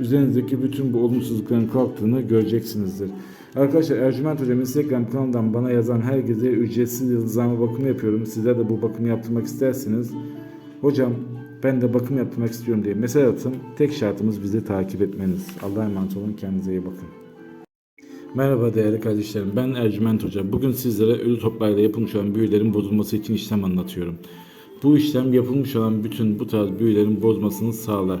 üzerinizdeki bütün bu olumsuzlukların kalktığını göreceksinizdir. Arkadaşlar Ercüment Hocam Instagram kanalından bana yazan herkese ücretsiz yıldızlama bakımı yapıyorum. Sizler de bu bakımı yaptırmak isterseniz hocam ben de bakım yaptırmak istiyorum diye mesaj atın. Tek şartımız bizi takip etmeniz. Allah'a emanet olun. Kendinize iyi bakın. Merhaba değerli kardeşlerim. Ben Ercüment Hoca. Bugün sizlere ölü toplarla yapılmış olan büyülerin bozulması için işlem anlatıyorum. Bu işlem yapılmış olan bütün bu tarz büyülerin bozmasını sağlar.